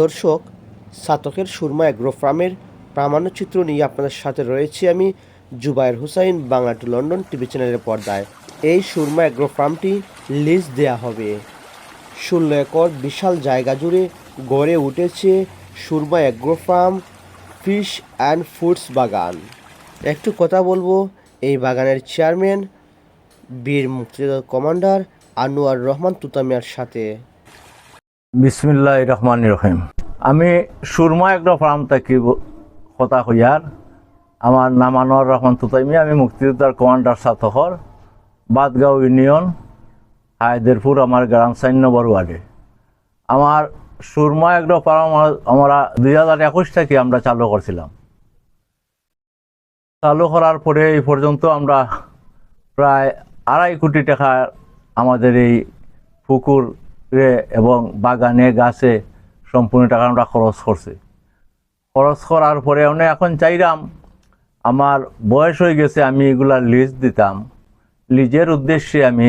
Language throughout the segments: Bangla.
দর্শক, সাতকের সুরমা অ্যাগ্রো ফার্মের প্রামাণ্যচিত্র নিয়ে আপনাদের সাথে রয়েছি আমি Jubayer Husain, Bangla to London TV চ্যানেলের পর্দায়। এই সুরমা অ্যাগ্রো ফার্মটি লিজ দেয়া হবে। ষোলো একর বিশাল জায়গা জুড়ে গড়ে উঠেছে Surma agro farm fish and foods বাগান। একটু কথা বলব, এই বাগানের চেয়ারম্যান, বীর মুক্তিযোদ্ধা কমান্ডার আনোয়ার রহমান তুতামিয়ার সাথে। বিসমিল্লাহ রহমান রহিম। আমি সুরমা একটা ফার্ম থাকি কথা হইয়ার আমার নাম আনোয়ার রহমান তুতাইমি আমি মুক্তিযোদ্ধার কমান্ডার সাতহর বাদগাঁও ইউনিয়ন, হায়দেরপুর, আমার গ্রাম সাইন নম্বর ওয়ার্ডে। আমার সুরমা একটা ফার্ম আমরা দুই হাজার একুশ থেকে আমরা চালু করছিলাম। চালু করার পরে এই পর্যন্ত আমরা প্রায় আড়াই কোটি টাকা আমাদের এই পুকুরে এবং বাগানে, গাছে সম্পূর্ণ টাকা আমরা খরচ করছি। খরচ করার পরে আমি এখন চাইলাম, আমার বয়স হয়ে গেছে, আমি এগুলা লিজ দিতাম। লিজের উদ্দেশ্যে আমি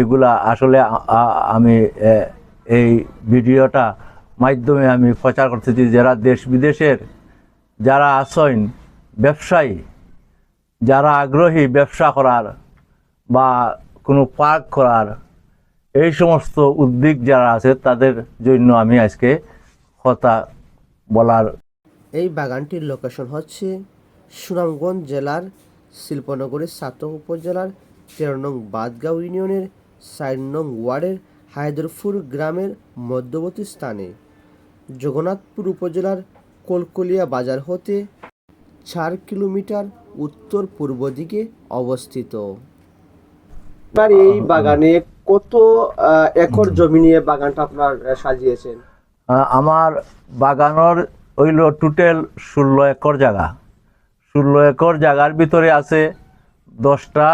এগুলা আসলে আমি এই ভিডিওটা মাধ্যমে আমি প্রচার করতেছি। যারা দেশ বিদেশের, যারা আছেন, ব্যবসায়ী, যারা আগ্রহী ব্যবসা করার বা কোনো পার্ক করার এই সমস্ত উদ্যোগ যারা আছে তাদের জন্য আমি আজকে কথা বলার এই বাগানটির লোকেশন হচ্ছে সুনামগঞ্জ জেলার শিল্পনগরের সাতক উপজেলার তেরো নং বাদগাঁও ইউনিয়নের চার নং ওয়ার্ডের হায়দরপুর গ্রামের মধ্যবর্তী স্থানে। জগন্নাথপুর উপজেলার কলকলিয়া বাজার হতে চার কিলোমিটার উত্তর পূর্ব দিকে অবস্থিত। এই বাগানে কত একর জমি নিয়ে বাগানটা আপনার সাজিয়েছেন? আমার বাগানের হইল টোটাল ষোলো একর জায়গা। ষোলো একর জায়গার ভিতরে আছে দশটা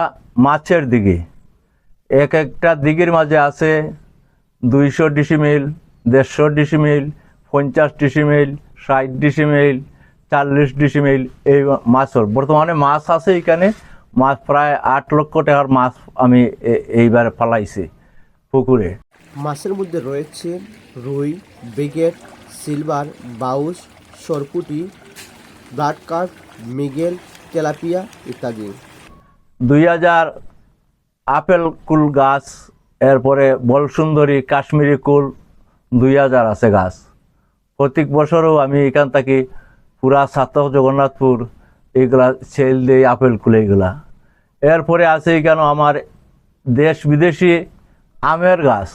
মাছের দিঘি। এক একটা দিঘির মাঝে আছে দুইশো ডিসিমিল দেড়শো ডিসিমিল পঞ্চাশ ডিসিমিল ষাট ডিসিমিল চাল্লিশ ডিসিমিল এই মাছর। বর্তমানে মাছ আছে এখানে মাছ প্রায় আট লক্ষ টাকার মাছ আমি এইবার ফালাইছি পুকুরে। মাছের মধ্যে রয়েছে রুই ব্রিগেড সিলভার বাউস সরপুটি ব্লাড কার্প মিগেল তেলাপিয়া ইত্যাদি। দুই হাজার আপেল কুল গাছ এরপরে বলসুন্দরী কাশ্মীরি কুল দুই হাজার আছে গাছ। প্রত্যেক বছরও আমি এখান থেকে পুরা সাতক জগন্নাথপুর এগুলা সেল দিই আপেল কুল এইগুলা এরপরে আছে কেন আমার দেশ বিদেশি আমের গাছ।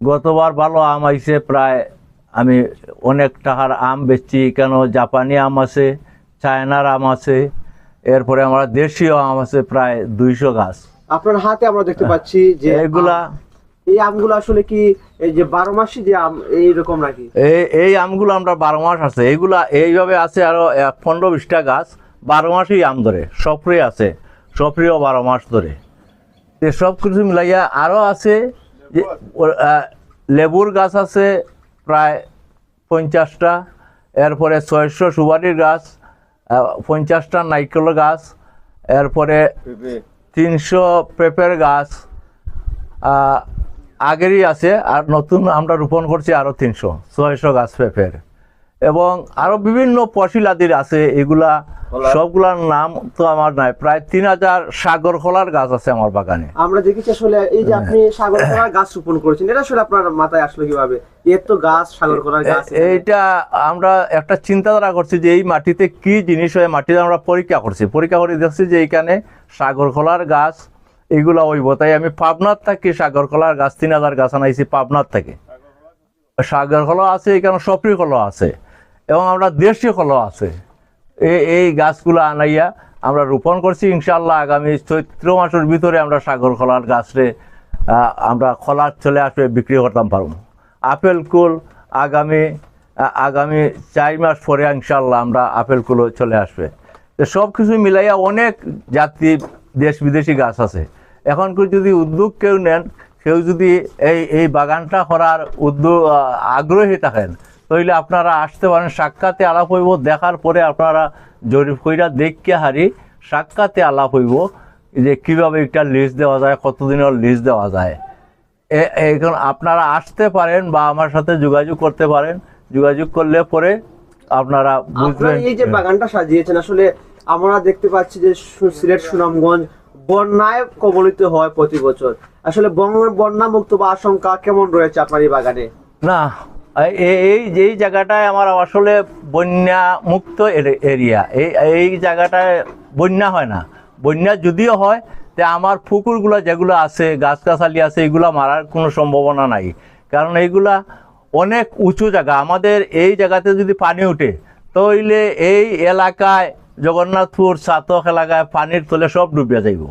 গতবার ভালো আম আইছে প্রায় আমি অনেক টাকার আম বেচছি কেন জাপানি আম আছে চায়নার আম আছে এরপরে আমার দেশীয় আম আছে প্রায় দুইশো গাছ। আপনার হাতে আমরা দেখতে পাচ্ছি যে এগুলা এই আমগুলো আসলে কি এই যে বারো মাসি যে আম এইরকম নাকি? এই এই আমগুলো আমরা বারো মাস আছে। এইগুলা এইভাবে আছে আরও এক পনেরো বিশটা গাছ বারো মাসই আম ধরে সফরি আছে। সফরিও বারো মাস ধরে। তো সব কিছু মিলাইয়া আরও আছে যে লেবুর গাছ আছে প্রায় পঞ্চাশটা এরপরে ছয়শো সুপারির গাছ পঞ্চাশটা নাইকেল গাছ এরপরে তিনশো পেঁপের গাছ আগেরই আছে আর নতুন আমরা রোপণ করছি আরও তিনশো ছয়শো গাছ পেঁপের। এবং আরও বিভিন্ন ফসিলাদির আছে এগুলা সবগুলার নাম তো আমার নাই। প্রায় তিন হাজার সাগর খোলার গাছ আছে আমার বাগানে। আমরা দেখেছি আসলে এই যে আপনি সাগর করার গাছ রোপণ করেছেন এটা আসলে আপনার মাথায় আসলো কীভাবে? এর তো গাছ সাগর করার গাছ। এইটা আমরা একটা চিন্তাধারা করছি যে এই মাটিতে কি জিনিস হয় মাটিতে আমরা পরীক্ষা করছি। পরীক্ষা করে দেখছি যে এইখানে সাগর খোলার গাছ এগুলা ওইব তাই আমি পাবনার থাকি সাগর খোলার গাছ তিন হাজার গাছ আনাইছি পাবনার থেকে। সাগর কলা আছে এখানে সপরি কলা আছে। এবং আমরা দেশীয় কলা আছে। এই গাছগুলো আনাইয়া আমরা রোপণ করছি। ইনশাল্লাহ আগামী চৈত্র মাসের ভিতরে আমরা সাগর কলার গাছরে আমরা খলার চলে আসবে, বিক্রি করতাম পারব। আপেল কুল আগামী আগামী চার মাস পরে ইনশাল্লাহ আমরা আপেল কুলও চলে আসবে। তো সব কিছু মিলাইয়া অনেক জাতি, দেশ বিদেশি গাছ আছে। এখন যদি উদ্যোগ কেউ নেন, কেউ যদি এই এই বাগানটা করার উদ্যোগ আগ্রহী থাকেন তাহলে আপনারা আসতে পারেন সাক্ষাতে আলাপ হইব দেখার পরে আপনারা জরিপ কইরা দেখকে হারি সাক্ষাতে আলাপ হইব যে কীভাবে একটা লিস্ট দেওয়া যায় কতদিনের লিস্ট দেওয়া যায়। এখন আপনারা আসতে পারেন বা আমার সাথে যোগাযোগ করতে পারেন। যোগাযোগ করলে পরে আপনারা বুঝবেন। এই যে বাগানটা সাজিয়েছেন আসলে আমরা দেখতে পাচ্ছি যে সিলেট সুনামগঞ্জ বন্যায় কবলিত হয় প্রতি বছর। আসলে বন্যা মুক্ত বা আশঙ্কা কেমন রয়েছে আপনার এই বাগানে? না এই- যেই জায়গাটায় আমার আসলে বন্যা মুক্ত এরিয়া, এই এই জায়গাটায় বন্যা হয় না। বন্যা যদিও হয়, তে আমার পুকুরগুলো যেগুলো আছে, গাছগাছালি আছে, এগুলো মারার কোনো সম্ভাবনা নাই। কারণ এইগুলা অনেক উঁচু জায়গা। আমাদের এই জায়গাতে যদি পানি উঠে তাহলে এই এলাকায়, জগন্নাথপুর চাতক এলাকায় পানির তলে সব ডুবিয়া যাইব।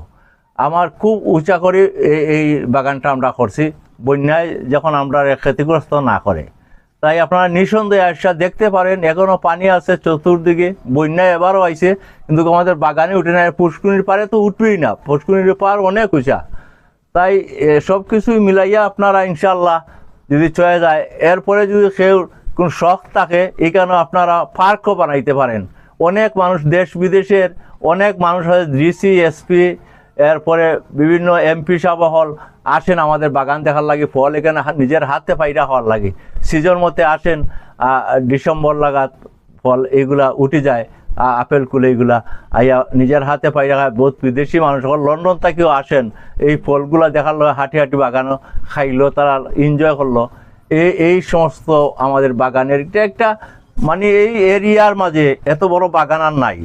আমার খুব উঁচা করে এই বাগানটা আমরা করছি। বন্যায় যখন আমরা ক্ষতিগ্রস্ত না করে। তাই আপনারা নিঃসন্দেহে আসা দেখতে পারেন। এখনও পানি আছে চতুর্দিকে বন্যায় এবারও আইছে, কিন্তু আমাদের বাগানে উঠে না পুষ্কুনির পারে তো উঠবেই না পুষ্কুনির পার অনেক উঁচা। তাই সব কিছুই মিলাইয়া আপনারা ইনশাল্লাহ যদি চলে যায়, এরপরে যদি কেউ কোন শখ থাকে এখানে আপনারা পার্কও বানাইতে পারেন। অনেক মানুষ দেশ বিদেশের অনেক মানুষ হয় ডিসি, এসপি এরপরে বিভিন্ন এমপি হল, আসেন আমাদের বাগান দেখার লাগে, ফল এখানে নিজের হাতে পাইরা হওয়ার লাগে। সিজন মতে আসেন ডিসেম্বর লাগাত ফল এগুলা উঠে যায় আপেল, কুলে এগুলা। আইয়া নিজের হাতে পাইরা বহুত বিদেশি মানুষ লন্ডন থেকেও আসেন। এই ফলগুলা দেখার লগে হাঁটি হাঁটি বাগানও খাইলো, তারা এনজয় করল। এই এই সমস্ত আমাদের বাগানের, এটা একটা মানে এই এরিয়ার মাঝে এত বড় বাগান আর নাই।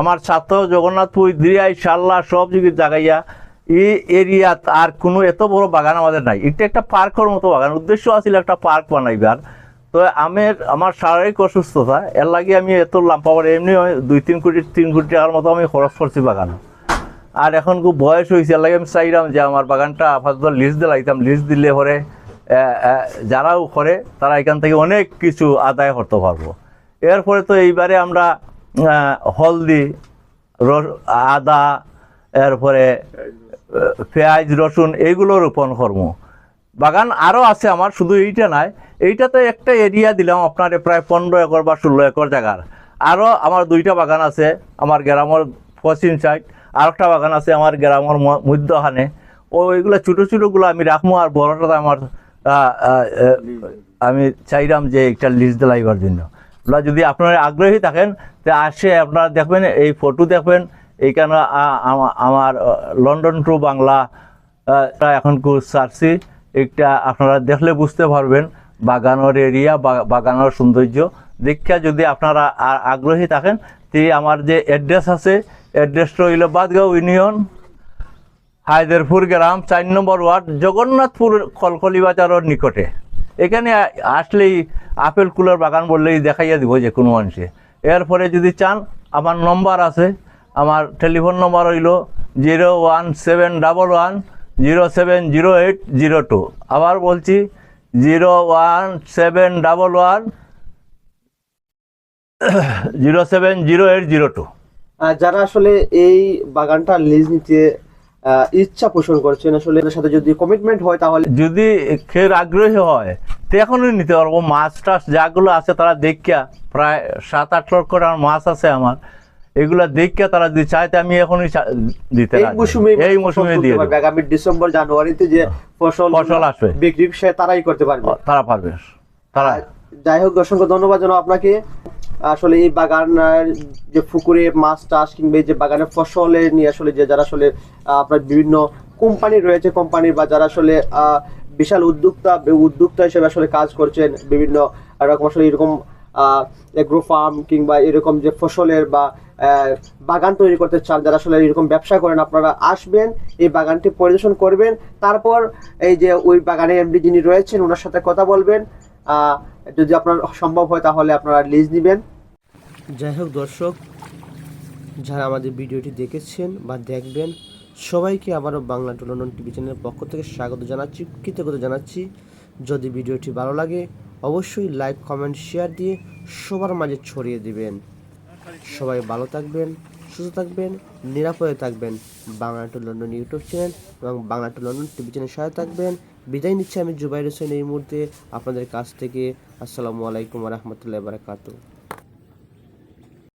আমার ছাত্র জগন্নাথপুর দিয়াই সাল্লা সব জায়গায় জাগাইয়া এই এরিয়াত আর কোনো এত বড় বাগান আমাদের নাই। এটা একটা পার্কের মতো বাগান। উদ্দেশ্য আছিল একটা পার্ক বানাইবার। তো আমের, আমার শারীরিক অসুস্থতা, এর লাগে আমি এত লাম্পাবার এমনি দুই তিন কোটি তিন কোটি টাকার মতো আমি খরচ করছি বাগান। আর এখন খুব বয়স হয়েছে, এর লাগে আমি চাইলাম যে আমার বাগানটা আপাতত লিস্ট দিলাইতাম লিস্ট দিলে পরে যারাও করে, তারা এখান থেকে অনেক কিছু আদায় করতে পারব। এরপরে তো এইবারে আমরা হলদি আদা, এরপরে পেঁয়াজ, রসুন, এইগুলো রোপণ করব। বাগান আরও আছে আমার, শুধু এইটা নাই। এইটাতে একটা এরিয়া দিলাম আপনার প্রায় পনেরো একর বা ষোলো একর জায়গার। আরও আমার দুইটা বাগান আছে, আমার গ্রামের পশ্চিম সাইড আর একটা বাগান আছে আমার গ্রামের মধ্যখানে। ও, এইগুলো ছোটো ছোটোগুলো আমি রাখব আর বড়টা আমার আমি চাইলাম যে একটা লিস্ট দিলাইবার জন্য। যদি আপনারা আগ্রহী থাকেন তা আসে আপনারা দেখবেন, এই ফটো দেখবেন, এইখানে আমার লন্ডন টু বাংলা এখন সারছি একটা আপনারা দেখলে বুঝতে পারবেন, বাগানের এরিয়া বাগানের সৌন্দর্য। দীক্ষা যদি আপনারা আগ্রহী থাকেন, তে আমার যে অ্যাড্রেস আছে অ্যাড্রেসটা হইল বাদগাঁও ইউনিয়ন হায়দেরপুর গ্রাম, চার নম্বর ওয়ার্ড, জগন্নাথপুর কলকলি বাজারের নিকটে। এখানে আসলেই আপেল কুলের বাগান বললেই দেখাইয়া দিব যে কোনো মানুষে। এরপরে যদি চান আমার নম্বর আছে। আমার টেলিফোন নম্বর হইল zero one seven double one zero seven zero eight zero two. আবার বলছি zero one seven double one zero seven zero eight zero two. যারা আসলে এই বাগানটা লিজ নিতে ইচ্ছা পোষণ করছেন আসলে এদের সাথে যদি কমিটমেন্ট হয় তাহলে যদি খের আগ্রহী হয় তো এখনই নিতে পারব। মাছ টাছ যাগুলো আছে তারা দেখিয়া প্রায় সাত আট লক্ষ টাকার মাছ আছে আমার। এগুলা দেখিয়া তারা যদি চায় আমি এখনই দিতে এই মৌসুমে এই মৌসুমে দিয়ে আগামী ডিসেম্বর জানুয়ারিতে যে ফসল ফসল আসবে। বিক্রি সে তারাই করতে পারবে। তারা পারবে। তারা যাই হোক অসংখ্য ধন্যবাদ জানাব আপনাকে। আসলে এই বাগানের যে পুকুরে মাছ চাষ কিংবা এই যে বাগানের ফসলের নিয়ে আসলে যে যারা আসলে আপনার বিভিন্ন কোম্পানি রয়েছে কোম্পানির বা যারা আসলে আহ, বিশাল উদ্যোক্তা উদ্যোক্তা হিসেবে আসলে কাজ করছেন বিভিন্ন রকম আসলে এরকম এগ্রো ফার্ম কিংবা এরকম যে ফসলের বা বাগান তৈরি করতে চান, যারা আসলে এরকম ব্যবসা করেন, আপনারা আসবেন, এই বাগানটি পরিদর্শন করবেন। তারপর এই যে ওই বাগানের এমডি যিনি রয়েছেন, ওনার সাথে কথা বলবেন। যদি আপনার সম্ভব হয় তাহলে আপনারা লিজ নেবেন। যাই হোক দর্শক, যারা আমাদের ভিডিওটি দেখেছেন বা দেখবেন সবাইকে আবারও বাংলা টুলনন টিভি চ্যানেলের পক্ষ থেকে স্বাগত জানাচ্ছি, কৃতজ্ঞতা জানাচ্ছি। যদি ভিডিওটি ভালো লাগে, অবশ্যই লাইক, কমেন্ট, শেয়ার দিয়ে সবার মাঝে ছড়িয়ে দিবেন। সবাই ভালো থাকবেন, সুস্থ থাকবেন, নিরাপদে থাকবেন। Bangla to London YouTube channel এবং Bangla to London TV channel সাথে থাকবেন। বিদায় নিচ্ছি আমি জুবাইর হোসেন এই মুহূর্তে। আপনাদের কাছ থেকে আসসালামু আলাইকুম রহমতুল্লাহ বারাকাতু